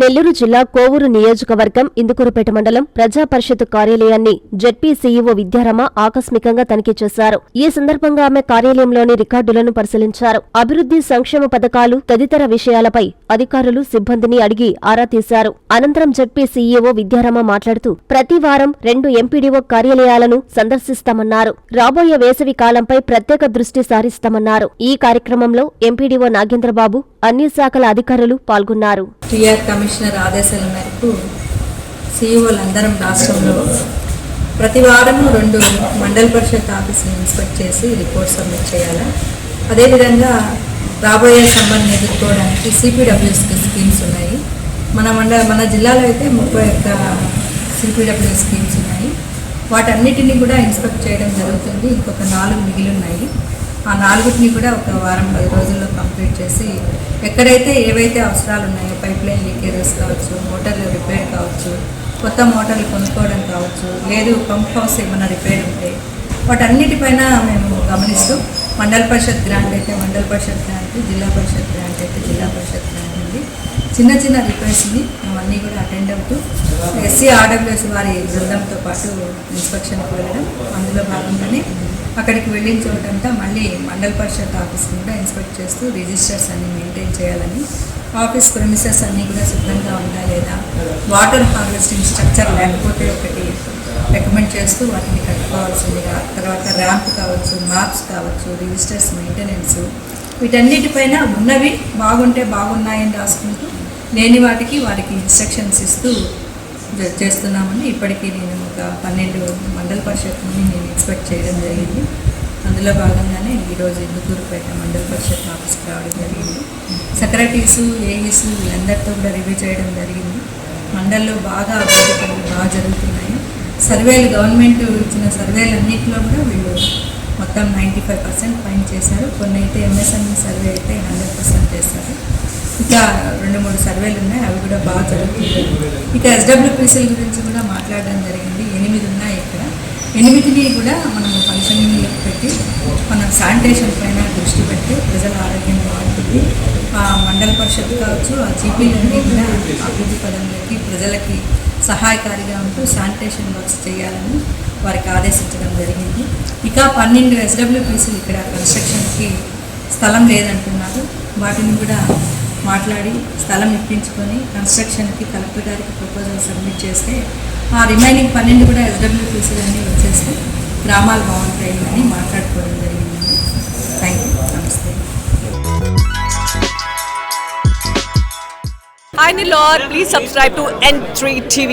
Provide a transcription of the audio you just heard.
నెల్లూరు జిల్లా కోవూరు నియోజకవర్గం ఇందుకూరుపేట మండలం ప్రజా పరిషత్ కార్యాలయాన్ని జడ్పీ సీఈఓ విద్యారమ ఆకస్మికంగా తనిఖీ చేశారు. ఈ సందర్భంగా ఆమె కార్యాలయంలోని రికార్డులను పరిశీలించారు. అభివృద్ధి సంక్షేమ పథకాలు తదితర విషయాలపై అధికారులు సిబ్బందిని అడిగి ఆరా తీశారు. అనంతరం జడ్పీ సీఈఓ విద్యారమ మాట్లాడుతూ ప్రతి వారం రెండు ఎంపీడీఓ కార్యాలయాలను సందర్శిస్తామన్నారు. రాబోయే వేసవి కాలంపై ప్రత్యేక దృష్టి సారిస్తామన్నారు. ఈ కార్యక్రమంలో ఎంపీడీఓ నాగేంద్రబాబు అన్ని శాఖల అధికారులు పాల్గొన్నారు. టీఆర్ కమిషనర్ ఆదేశాల మేరకు సిఇఓలందరం రాష్ట్రంలో ప్రతి వారము రెండు మండల పరిషత్ ఆఫీసులు ఇన్స్పెక్ట్ చేసి రిపోర్ట్ సబ్మిట్ చేయాలి? అదేవిధంగా రాబోయే సమ్మర్ని ఎదుర్కోవడానికి సిపిడబ్ల్యూస్కి స్కీమ్స్ ఉన్నాయి. మన మండల మన జిల్లాలో అయితే ముప్పై ఒక్క సిపిడబ్ల్యూ స్కీమ్స్ ఉన్నాయి. వాటన్నిటిని కూడా ఇన్స్పెక్ట్ చేయడం జరుగుతుంది. ఇంకొక నాలుగు మిగిలి ఉన్నాయి. ఆ నాలుగుటిని కూడా ఒక వారం పది రోజుల్లో కంప్లీట్ చేసి ఎక్కడైతే ఏవైతే అవసరాలు ఉన్నాయో పైప్ లైన్ లీకేజెస్ కావచ్చు మోటార్లు రిపేర్ కావచ్చు కొత్త మోటార్లు కొనుక్కోవడం కావచ్చు లేదు పంప్ హౌస్ ఏమైనా రిపేర్ ఉంటే వాటన్నిటిపైన మేము గమనిస్తూ మండల పరిషత్ గ్రాంట్ అయితే మండల పరిషత్ గ్రాంట్ జిల్లా పరిషత్ గ్రాంట్ అయితే జిల్లా పరిషత్ గ్రాంట్ అండి చిన్న చిన్న రిపేర్స్ని అవన్నీ కూడా అటెండ్ అవుతూ ఎస్సీ ఆర్డబ్ల్యూఎస్ వారి బృందంతో పాటు ఇన్స్పెక్షన్కి వెళ్ళడం అందులో భాగంగానే అక్కడికి వెళ్ళిన చోటంతా మళ్ళీ మండల పరిషత్ ఆఫీస్ కూడా ఇన్స్పెక్ట్ చేస్తూ రిజిస్టర్స్ అన్ని మెయింటైన్ చేయాలని ఆఫీస్ ప్రమిసెస్ అన్నీ కూడా శుభ్రంగా ఉందా లేదా వాటర్ హార్వెస్టింగ్ స్ట్రక్చర్ లేకపోతే ఒకటి రికమెండ్ చేస్తూ వాటిని కట్టుకోవాల్సిందిగా తర్వాత ర్యాంప్ కావచ్చు మ్యాప్స్ కావచ్చు రిజిస్టర్స్ మెయింటెనెన్స్ వీటన్నిటిపైన ఉన్నవి బాగుంటే బాగున్నాయని రాసుకుంటూ లేని వాటికి వారికి ఇన్స్ట్రక్షన్స్ ఇస్తూ చేస్తున్నామని ఇప్పటికీ నేను ఒక పన్నెండు మండల పరిషత్ని నేను ఎక్స్పెక్ట్ చేయడం జరిగింది. అందులో భాగంగానే ఈరోజు ఇందుకూరుపేట మండల పరిషత్ ఆఫీస్కి రావడం జరిగింది. సెక్రటరీస్ ఏఈస్ వీళ్ళందరితో కూడా రివ్యూ చేయడం జరిగింది. మండల్లో బాగా అభివృద్ధి పనులు బాగా జరుగుతున్నాయి. సర్వేలు గవర్నమెంట్ ఇచ్చిన సర్వేలు అన్నింటిలో కూడా వీళ్ళు మొత్తం నైంటీ ఫైవ్ పర్సెంట్ ఫైన్ చేశారు కొన్ని అయితే ఎంఎస్ఎంఈ సర్వే అయితే హండ్రెడ్ పర్సెంట్ చేశారు. ఇంకా రెండు మూడు సర్వేలు ఉన్నాయి అవి కూడా బాగా జరుగుతున్నాయి. ఇక ఎస్డబ్ల్యూపీసీల గురించి కూడా మాట్లాడడం జరిగింది. ఎనిమిది ఉన్నాయి ఇక్కడ. ఎనిమిదిని కూడా మనం ఫంక్షన్ పెట్టి మనం శానిటేషన్ పైన దృష్టి పెట్టి ప్రజల ఆరోగ్యం బాగుంటుంది. ఆ మండల పరిషత్ కావచ్చు ఆ జీపీలన్నీ కూడా అభివృద్ధి పదంలోకి ప్రజలకి సహాయకారిగా ఉంటూ శానిటేషన్ వర్క్స్ చేయాలని వారికి ఆదేశించడం జరిగింది. ఇక పన్నెండు ఎస్డబ్ల్యూపీసీలు ఇక్కడ కన్స్ట్రక్షన్కి స్థలం లేదంటున్నారు. వాటిని కూడా మాట్లాడి స్థలం ఇప్పించుకొని కన్స్ట్రక్షన్కి కలెక్టర్ గారికి ప్రపోజల్ సబ్మిట్ చేస్తే ఆ రిమైనింగ్ పన్నెండు కూడా ఎస్డబ్ల్యూపీసీలు అన్నీ వచ్చేస్తే గ్రామాలు బాగుంటాయి అని మాట్లాడుకోవడం జరిగింది. Thank you. నమస్తే. Hi Nilor, please subscribe to N3 TV.